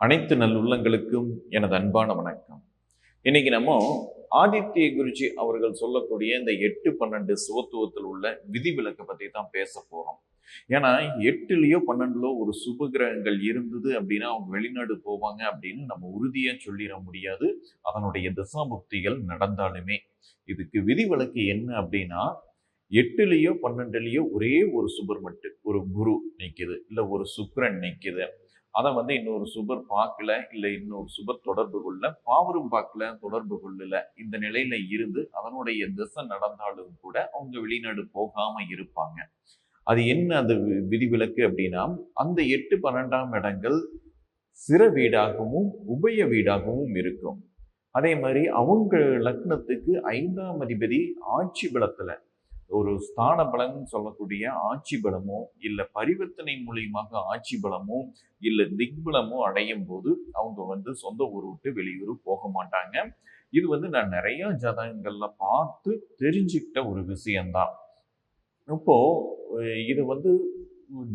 அனைத்து நல்லுள்ளங்களுக்கும் எனது அன்பான வணக்கம். இன்னைக்கு நம்ம ஆதித்ய குருஜி அவர்கள் சொல்லக்கூடிய இந்த எட்டு பன்னெண்டு சுகத்துவத்தில் உள்ள விதிவிலக்கை பற்றி தான் பேச போகிறோம் ஏன்னா எட்டுலேயோ பன்னெண்டுலோ ஒரு சுபகிரகங்கள் இருந்தது அப்படின்னா அவங்க வெளிநாடு போவாங்க அப்படின்னு நம்ம உறுதியாக சொல்லிட முடியாது. அதனுடைய தசாபுக்திகள் நடந்தாலுமே. இதுக்கு விதிவிலக்கு என்ன அப்படின்னா எட்டுலேயோ பன்னெண்டுலேயோ ஒரே ஒரு சுபர் மட்டும் ஒரு குரு நிற்கிது இல்லை ஒரு சுக்கரன் நிற்கிது அதை வந்து இன்னொரு சுபர் பார்க்கல இல்லை இன்னொரு சுபர் தொடர்பு கொள்ள பாவரும் பார்க்கல தொடர்பு கொள்ளல. இந்த நிலையில இருந்து அதனுடைய திசை நடந்தாலும் கூட அவங்க வெளிநாடு போகாம இருப்பாங்க. அது என்ன அந்த வி- விதிவிலக்கு அப்படின்னா அந்த எட்டு பன்னெண்டாம் இடங்கள் சிற வீடாகவும் உபய வீடாகவும் இருக்கும். அதே மாதிரி அவங்க லக்னத்துக்கு ஐந்தாம் அதிபதி ஆட்சி பலத்தில் ஒரு ஸ்தான பலன் சொல்லக்கூடிய ஆட்சி பலமோ இல்லை பரிவர்த்தனை மூலியமாக ஆட்சி பலமோ இல்லை திக்பலமோ அடையும் போது அவங்க வந்து சொந்த ஊர் விட்டு வெளியூர் போக மாட்டாங்க. இது வந்து நான் நிறைய ஜாதகங்கள்ல பார்த்து தெரிஞ்சுக்கிட்ட ஒரு விஷயம்தான். இப்போ இது வந்து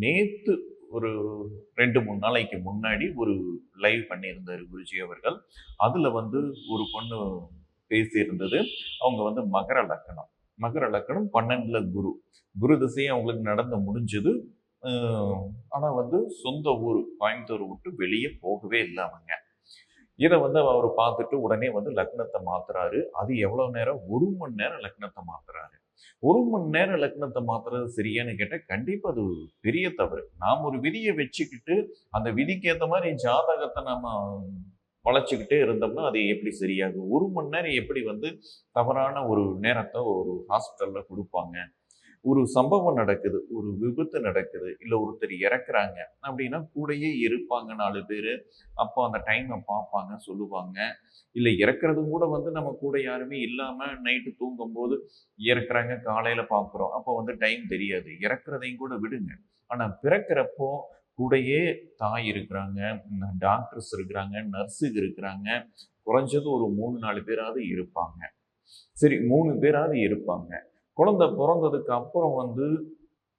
நேத்து ஒரு ரெண்டு மூணு நாளைக்கு முன்னாடி ஒரு லைவ் பண்ணியிருந்தார் குருஜி அவர்கள். அதில் வந்து ஒரு பொண்ணு பேசியிருந்தது. அவங்க வந்து மகர லக்கணம். மகர லக்கணம் பன்னெண்டில் குரு. குரு திசையும் அவங்களுக்கு நடந்து முடிஞ்சது. ஆனால் வந்து சொந்த ஊர் கோயம்புத்தூர் விட்டு வெளியே போகவே இல்லை அவங்க. இதை வந்து அவர் பார்த்துட்டு உடனே வந்து லக்னத்தை மாத்துறாரு. அது எவ்வளோ நேரம்? ஒரு மணி நேரம் லக்னத்தை மாத்துறாரு. ஒரு மணி நேரம் லக்னத்தை மாத்துறது சரியான்னு கேட்டால் கண்டிப்பாக அது பெரிய தவறு. நாம் ஒரு விதியை வச்சுக்கிட்டு அந்த விதிக்கு ஏற்ற மாதிரி ஜாதகத்தை நம்ம பழச்சிக்கிட்டே இருந்தோம்னா அது எப்படி சரியாகும்? ஒரு மணி நேரம் எப்படி வந்து தவறான ஒரு நேரத்தை ஒரு ஹாஸ்பிட்டலில் கொடுப்பாங்க? ஒரு சம்பவம் நடக்குது ஒரு விபத்து நடக்குது இல்லை ஒருத்தர் இறக்குறாங்க அப்படின்னா கூடயே இருப்பாங்க நாலு பேர். அப்போ அந்த டைமை பார்ப்பாங்க சொல்லுவாங்க. இல்லை இறக்குறதும் கூட வந்து நம்ம கூட யாருமே இல்லாமல் நைட்டு தூங்கும்போது இறக்குறாங்க காலையில் பார்க்குறோம். அப்போ வந்து டைம் தெரியாது. இறக்குறதையும் கூட விடுங்க. ஆனால் பிறக்கிறப்போ கூடயே தாய் இருக்கிறாங்க டாக்டர்ஸ் இருக்கிறாங்க நர்ஸுக்கு இருக்கிறாங்க. குறைஞ்சது ஒரு மூணு நாலு பேராவது இருப்பாங்க. சரி மூணு பேராவது இருப்பாங்க. குழந்தை பிறந்ததுக்கு அப்புறம் வந்து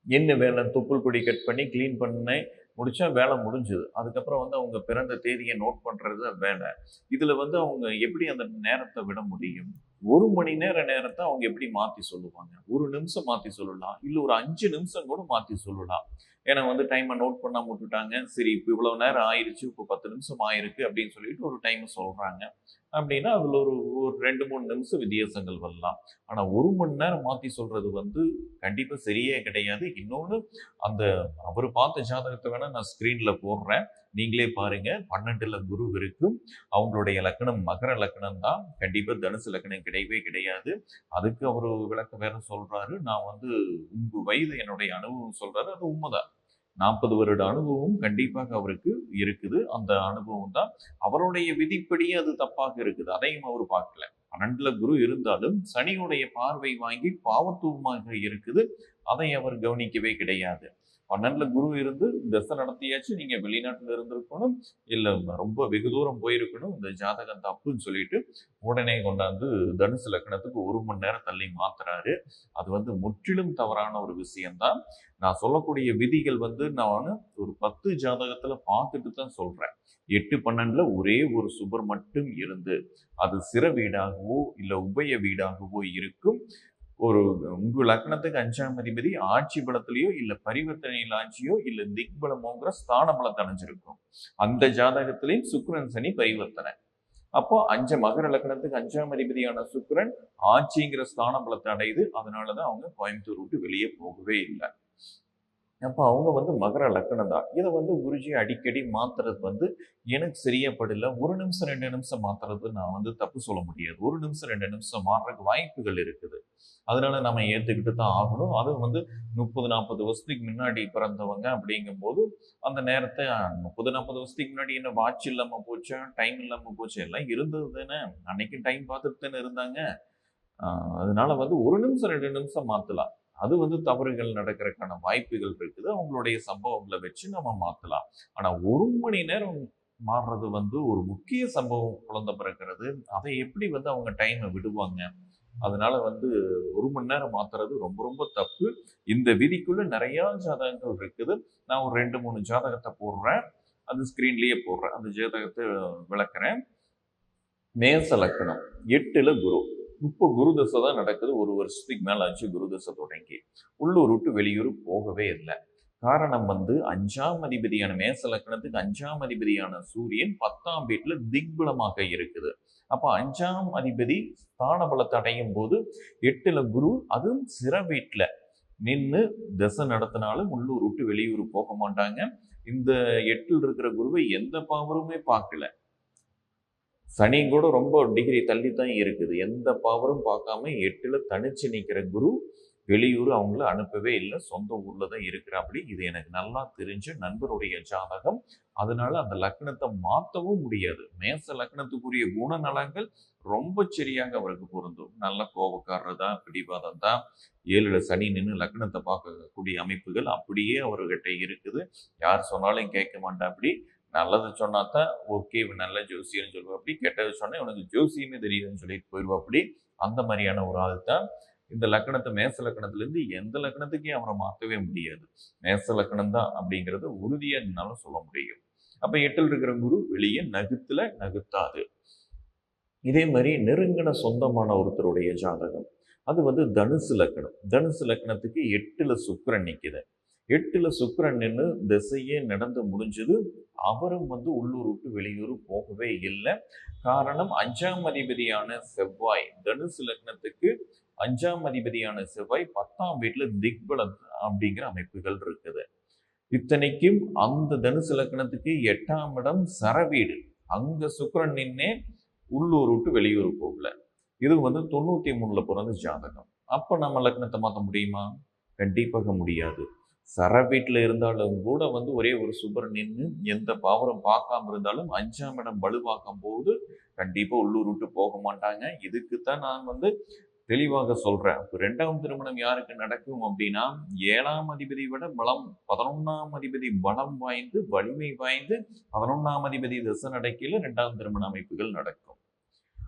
என்ன வேலை? தொப்புள் கொடி கட் பண்ணி க்ளீன் பண்ணி முடித்தா வேலை முடிஞ்சுது. அதுக்கப்புறம் வந்து அவங்க பிறந்த தேதியை நோட் பண்ணுறது தான் வேலை. இதில் வந்து அவங்க எப்படி அந்த நேரத்தை விட முடியும்? ஒரு மணி நேர நேரத்தை அவங்க எப்படி மாத்தி சொல்லுவாங்க? ஒரு நிமிஷம் மாத்தி சொல்லலாம். இல்ல ஒரு அஞ்சு நிமிஷம் கூட மாத்தி சொல்லலாம். ஏன்னா வந்து டைமை நோட் பண்ணாம விட்டுட்டாங்க. சரி இப்போ இவ்வளவு நேரம் ஆயிருச்சு. இப்போ பத்து நிமிஷம் ஆயிருக்கு அப்படின்னு சொல்லிட்டு ஒரு டைம் சொல்றாங்க. அப்படின்னா அதில் ஒரு ஒரு ரெண்டு மூணு நிமிஷம் வித்தியாசங்கள் வரலாம். ஆனால் ஒரு மணி நேரம் மாற்றி சொல்கிறது வந்து கண்டிப்பாக சரியே கிடையாது. இன்னொன்று அந்த அவர் பார்த்த ஜாதகத்தை வேணால் நான் ஸ்க்ரீனில் போடுறேன். நீங்களே பாருங்கள் பன்னெண்டில் குரு இருக்கும். அவங்களுடைய லக்கணம் மகர லக்கணம் தான். கண்டிப்பாக தனுசு லக்கணம் கிடையவே கிடையாது. அதுக்கு அவர் விளக்கம் வேற சொல்கிறாரு நான் வந்து உங்கள் வயது என்னுடைய அனுபவம் சொல்கிறாரு அது உண்மைதான். நாற்பது வருட அனுபவம் கண்டிப்பாக அவருக்கு இருக்குது. அந்த அனுபவம் தான் அவருடைய விதிப்படி அது தப்பாக இருக்குது. அதையும் அவர் பார்க்கல. பன்னெண்டுல குரு இருந்தாலும் சனியுடைய பார்வை வாங்கி பாவத்துவமாக இருக்குது. அதை அவர் கவனிக்கவே கிடையாது. பன்னெண்டுல குரு இருந்து தசை நடத்தியாச்சு. நீங்க வெளிநாட்டுல இருந்திருக்கணும். இல்ல ரொம்ப வெகு தூரம் போயிருக்கணும். இந்த ஜாதகம் தப்புன்னு சொல்லிட்டு உடனே கொண்டாந்து தனுசு லக்கணத்துக்கு ஒரு மணி நேரம் தள்ளி மாத்துறாரு. அது வந்து முற்றிலும் தவறான ஒரு விஷயம்தான். நான் சொல்லக்கூடிய விதிகள் வந்து நான் ஒரு பத்து ஜாதகத்துல பார்த்துட்டு தான் சொல்றேன். எட்டு பன்னெண்டுல ஒரே ஒரு சுபர் மட்டும் இருந்து அது சிற வீடாகவோ இல்ல உபய வீடாகவோ இருக்கும். ஒரு உங்க லக்னத்துக்கு அஞ்சாம் அதிபதி ஆட்சி பலத்திலேயோ இல்ல பரிவர்த்தனையில் ஆட்சியோ இல்ல திக்பலமோங்கிற ஸ்தான பலத்தை அடைஞ்சிருக்கும். அந்த ஜாதகத்திலையும் சுக்ரன் சனி பரிவர்த்தனை. அப்போ அஞ்சு மகர லக்னத்துக்கு அஞ்சாம் அதிபதியான சுக்ரன் ஆட்சிங்கிற ஸ்தான பலத்தை அடையுது. அதனாலதான் அவங்க கோயம்புத்தூர் விட்டு வெளியே போகவே இல்லை. அப்போ அவங்க வந்து மகர லக்கணம் தான். இதை வந்து குருஜி அடிக்கடி மாத்துறது வந்து எனக்கு சரியப்படல ஒரு நிமிஷம் ரெண்டு நிமிஷம் மாத்துறது நான் வந்து தப்பு சொல்ல முடியாது. ஒரு நிமிஷம் ரெண்டு நிமிஷம் மாறுறதுக்கு வாய்ப்புகள் இருக்குது. அதனால நம்ம ஏற்றுக்கிட்டு தான் ஆகணும். அதுவும் வந்து முப்பது நாற்பது வருஷத்துக்கு முன்னாடி பிறந்தவங்க அப்படிங்கும்போது அந்த நேரத்தை முப்பது நாற்பது வருஷத்துக்கு முன்னாடி என்ன வாட்ச் இல்லாமல் போச்சா? டைம் இல்லாமல் போச்சு? எல்லாம் இருந்தது தானே. அன்னைக்கு டைம் பார்த்துட்டு தானே இருந்தாங்க. அதனால வந்து ஒரு நிமிஷம் ரெண்டு நிமிஷம் மாற்றலாம் அது வந்து தவறுகள் நடக்கிறதுக்கான வாய்ப்புகள் இருக்குது. அவங்களுடைய சம்பவங்களை வச்சு நம்ம மாற்றலாம் ஆனால் ஒரு மணி நேரம் மாறுறது வந்து ஒரு முக்கிய சம்பவம் குழந்தை பிறக்கிறது. அதை எப்படி வந்து அவங்க டைமை விடுவாங்க? அதனால வந்து ஒரு மணி நேரம் மாத்துறது ரொம்ப ரொம்ப தப்பு. இந்த விதிக்குள்ள நிறைய ஜாதகங்கள் இருக்குது. நான் ஒரு ரெண்டு மூணு ஜாதகத்தை போடுறேன். அது ஸ்கிரீன்லயே போடுறேன். அந்த ஜாதகத்தை விளக்குறேன். மேச லக்கணம். எட்டுல குரு. இப்போ குரு தசை தான் நடக்குது. ஒரு வருஷத்துக்கு மேலே ஆச்சு குரு தசை தொடங்கி. உள்ளூர் விட்டு வெளியூர் போகவே இல்லை. காரணம் வந்து அஞ்சாம் அதிபதியான மேசலக்கணத்துக்கு அஞ்சாம் அதிபதியான சூரியன் பத்தாம் வீட்டில் திக்பலமாக இருக்குது. அப்போ அஞ்சாம் அதிபதி ஸ்தான பலத்தை அடையும் போது எட்டில் குரு அதுவும் சிற வீட்டில் நின்று தசை நடத்தினாலும் உள்ளூர் விட்டு வெளியூர் போக மாட்டாங்க. இந்த எட்டில் இருக்கிற குருவை எந்த பாவருமே பார்க்கல. சனியும் கூட ரொம்ப டிகிரி தள்ளி தான் இருக்குது. எந்த பவரும் பார்க்காம எட்டில் தனிச்சு நிற்கிற குரு வெளியூர் அவங்கள அனுப்பவே இல்லை. சொந்த ஊரில் தான் இருக்கிறாப்படி. இது எனக்கு நல்லா தெரிஞ்ச நண்பருடைய ஜாதகம். அதனால அந்த லக்னத்தை மாற்றவும் முடியாது. மேச லக்னத்துக்குரிய குணநலங்கள் ரொம்ப சரியாக அவருக்கு பொருந்தும். நல்ல கோபக்காரர் தான் பிடிவாதம் தான் ஏழில் சனி நின்று லக்னத்தை பார்க்கக்கூடிய அமைப்புகள் அப்படியே அவர்கிட்ட இருக்குது. யார் சொன்னாலும் கேட்க மாட்டாப்படி. நல்லது சொன்னா தான் ஓகே இவன் நல்ல ஜோசியன்னு சொல்லுவா. அப்படி கெட்டது சொன்னால் உனக்கு ஜோசியமே தெரியுதுன்னு சொல்லிட்டு போயிடுவா அப்படி அந்த மாதிரியான ஒரு ஆள் தான். இந்த லக்கணத்தை மேச லக்கணத்துலேருந்து எந்த லக்கணத்துக்கே அவனை மாற்றவே முடியாது. மேச லக்கணம் தான் அப்படிங்கிறத உறுதியாக என்னாலும் சொல்ல முடியும். அப்போ எட்டில் இருக்கிற குரு வெளியே நகுத்துல நகுத்தாது. இதே மாதிரி நெருங்கின சொந்தமான ஒருத்தருடைய ஜாதகம். அது வந்து தனுசு லக்கணம். தனுசு லக்கணத்துக்கு எட்டில் சுக்கரன் நிக்குது. எட்டில் சுக்கரன் நின்று திசையே நடந்து முடிஞ்சது. அவரும் வந்து உள்ளூர் விட்டு வெளியூர் போகவே இல்லை. காரணம் அஞ்சாம் அதிபதியான செவ்வாய் தனுசு லக்னத்துக்கு அஞ்சாம் அதிபதியான செவ்வாய் பத்தாம் வீட்டில் திக்பலம் அப்படிங்கிற அமைப்புகள் இருக்குது. இத்தனைக்கும் அந்த தனுசு லக்னத்துக்கு எட்டாம் இடம் சரவீடு. அங்கே சுக்கரன் நின்னே உள்ளூர் விட்டு வெளியூர் போகல. இது வந்து தொண்ணூற்றி மூணில் பிறந்த ஜாதகம். அப்போ நம்ம லக்னத்தை மாற்ற முடியுமா? கண்டிப்பாக முடியாது. சர வீட்டில் இருந்தாலும் கூட வந்து ஒரே ஒரு சுபர் நின்று எந்த பாவரம் பார்க்காம இருந்தாலும் அஞ்சாம் இடம் வலுவாக்கும் போது கண்டிப்பாக உள்ளூர் விட்டு போக மாட்டாங்க. இதுக்குத்தான் நான் வந்து தெளிவாக சொல்கிறேன் இப்போ ரெண்டாம் திருமணம் யாருக்கு நடக்கும் அப்படின்னா ஏழாம் அதிபதி விட பலம் பதினொன்றாம் அதிபதி பலம் வாய்ந்து வலிமை வாய்ந்து பதினொன்றாம் அதிபதி திசை நடக்கையில் ரெண்டாம் திருமண அமைப்புகள் நடக்கும்.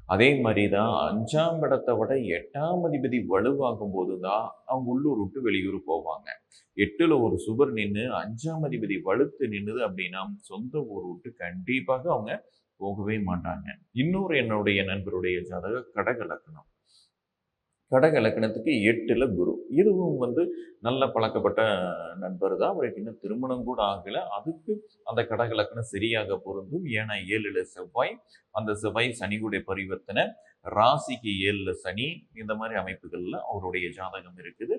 அதே மாதிரி தான் அஞ்சாம் இடத்தை விட எட்டாம் அதிபதி வலுவாகும் போது தான் அவங்க உள்ளூர் விட்டு வெளியூர் போவாங்க. எட்டில் ஒரு சுவர் நின்று அஞ்சாம் அதிபதி வலுத்து நின்னுது அப்படின்னா சொந்த ஊர் விட்டு கண்டிப்பாக அவங்க போகவே மாட்டாங்க. இன்னொரு என்னுடைய நண்பருடைய ஜாதக கடக லக்கணம். கடக லக்னத்துக்கு எட்டில் குரு. இதுவும் வந்து நல்ல பழக்கப்பட்ட நண்பர் தான். அவருக்கு இன்னும் திருமணம் கூட ஆகலை. அதுக்கு அந்த கடக லக்னம் சரியாக பொருந்தும். ஏன்னா ஏழில் செவ்வாய் அந்த செவ்வாய் சனியுடைய பரிவர்த்தனை. ராசிக்கு ஏழில் சனி இந்த மாதிரி அமைப்புகளில் அவருடைய ஜாதகம் இருக்குது.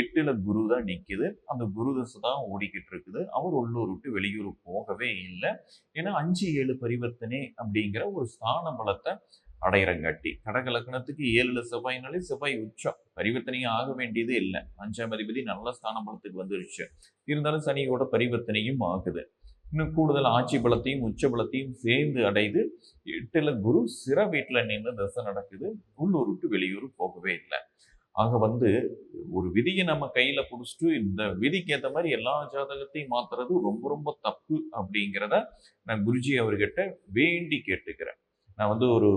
எட்டில் குரு தான் நிற்கிது அந்த குரு தசை தான் ஓடிக்கிட்டு இருக்குது. அவர் உள்ளூர் விட்டு வெளியூர் போகவே இல்லை. ஏன்னா அஞ்சு ஏழு பரிவர்த்தனை அப்படிங்கிற ஒரு ஸ்தான பலத்தை அடையிறங்காட்டி. கடக லக்னத்துக்கு ஏழுல செவ்வாய்னாலே செவ்வாய் உச்சம். பரிவர்த்தனையும் ஆக வேண்டியது இல்லை. அஞ்சாம் அதிபதி நல்ல ஸ்தான பலத்துக்கு வந்துருச்சு. இருந்தாலும் சனியோட பரிவர்த்தனையும் ஆகுது. இன்னும் கூடுதல் ஆட்சி பலத்தையும் உச்ச பலத்தையும் சேர்ந்து அடைது எட்டுல குரு சிற வீட்டில் நின்று தசை நடக்குது. உள்ளூர் விட்டு வெளியூர் போகவே இல்லை. ஆக வந்து ஒரு விதியை நம்ம கையில் பிடிச்சிட்டு இந்த விதிக்கு ஏற்ற மாதிரி எல்லா ஜாதகத்தையும் மாத்துறது ரொம்ப ரொம்ப தப்பு அப்படிங்கிறத நான் குருஜி அவர்கிட்ட வேண்டி கேட்டுக்கிறேன். நான் வந்து ஒரு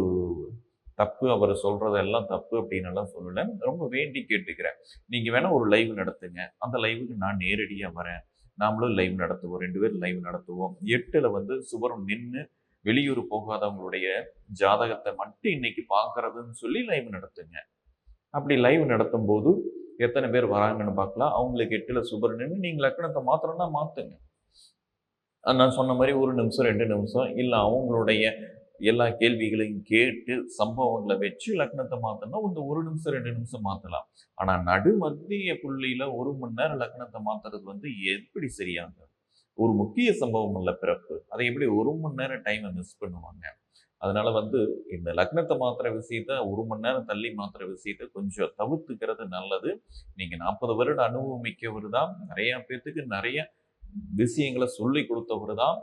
தப்பு அவரை சொல்கிறதெல்லாம் தப்பு அப்படின்னு எல்லாம் சொல்லலை. ரொம்ப வேண்டி கேட்டுக்கிறேன். நீங்கள் வேணால் ஒரு லைவ் நடத்துங்க. அந்த லைவுக்கு நான் நேரடியாக வரேன். நாமளும் லைவ் நடத்துவோம். ரெண்டு பேரும் லைவ் நடத்துவோம். எட்டில் வந்து சுவரம் நின்று வெளியூர் போகாதவங்களுடைய ஜாதகத்தை மட்டும் இன்னைக்கு பார்க்கறதுன்னு சொல்லி லைவ் நடத்துங்க. அப்படி லைவ் நடத்தும் போது எத்தனை பேர் வராங்கன்னு பார்க்கலாம். அவங்களுக்கு எட்டில் சுபர் நின்று நீங்கள் லக்கணத்தை மாத்திரம்னா மாற்றுங்க நான் சொன்ன மாதிரி ஒரு நிமிஷம் ரெண்டு நிமிஷம். இல்லை அவங்களுடைய எல்லா கேள்விகளையும் கேட்டு சம்பவங்களை வச்சு லக்னத்தை மாற்றணும் இந்த ஒரு நிமிஷம் ரெண்டு நிமிஷம் மாற்றலாம் ஆனால் நடு மத்திய புள்ளியில் ஒரு மணி நேரம் லக்னத்தை மாற்றுறது வந்து எப்படி சரியாங்க ஒரு முக்கிய சம்பவம் இல்லை பிறப்பு. அதை எப்படி ஒரு மணி நேரம் டைமை மிஸ் பண்ணுவாங்க? அதனால வந்து இந்த லக்னத்தை மாத்திர விஷயத்த ஒரு மணி நேரம் தள்ளி மாத்திர விஷயத்த கொஞ்சம் தவிர்த்துக்கிறது நல்லது. நீங்க நாற்பது வருட அனுபவம் மிக்கவர் தான். நிறைய பேர்த்துக்கு நிறைய விஷயங்களை சொல்லி கொடுத்தவர் தான்.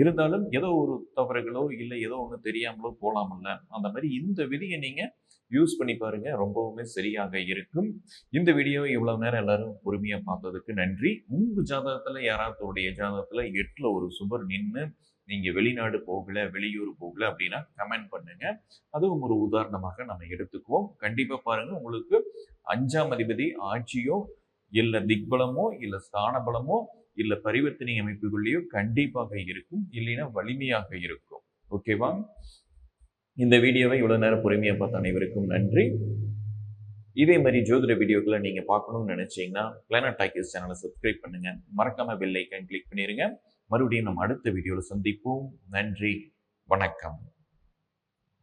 இருந்தாலும் ஏதோ ஒரு தவறுகளோ இல்லை ஏதோ ஒன்று தெரியாமலோ போகலாமல்ல அந்த மாதிரி இந்த விதியை நீங்கள் யூஸ் பண்ணி பாருங்க. ரொம்பவுமே சரியாக இருக்கும். இந்த வீடியோ இவ்வளோ நேரம் எல்லாரும் பொறுமையாக பார்த்ததுக்கு நன்றி. உங்கள் ஜாதகத்தில் யாராவது ஜாதகத்தில் எட்டில் ஒரு சுபர் நின்று நீங்கள் வெளிநாடு போகல வெளியூர் போகல அப்படின்னா கமெண்ட் பண்ணுங்க. அதுவும் ஒரு உதாரணமாக நம்ம எடுத்துக்குவோம். கண்டிப்பாக பாருங்கள் உங்களுக்கு அஞ்சாம் அதிபதி ஆட்சியோ இல்லை திக்பலமோ இல்லை ஸ்தான பலமோ இல்லை பரிவர்த்தனை அமைப்புகள்லையோ கண்டிப்பாக இருக்கும் இல்லைன்னா வலிமையாக இருக்கும். ஓகேவா இந்த வீடியோவை இவ்வளோ நேரம் பொறுமையாக பார்த்த அனைவருக்கும் நன்றி. இதே மாதிரி ஜோதிட வீடியோக்களை நீங்கள் பார்க்கணும்னு நினச்சிங்கன்னா பிளானட் டாக்கிஸ் சேனலை சப்ஸ்கிரைப் பண்ணுங்கள் மறக்காம பெல் ஐக்கன் கிளிக் பண்ணிடுங்க மறுபடியும் நம்ம அடுத்த வீடியோவில் சந்திப்போம். நன்றி. வணக்கம்.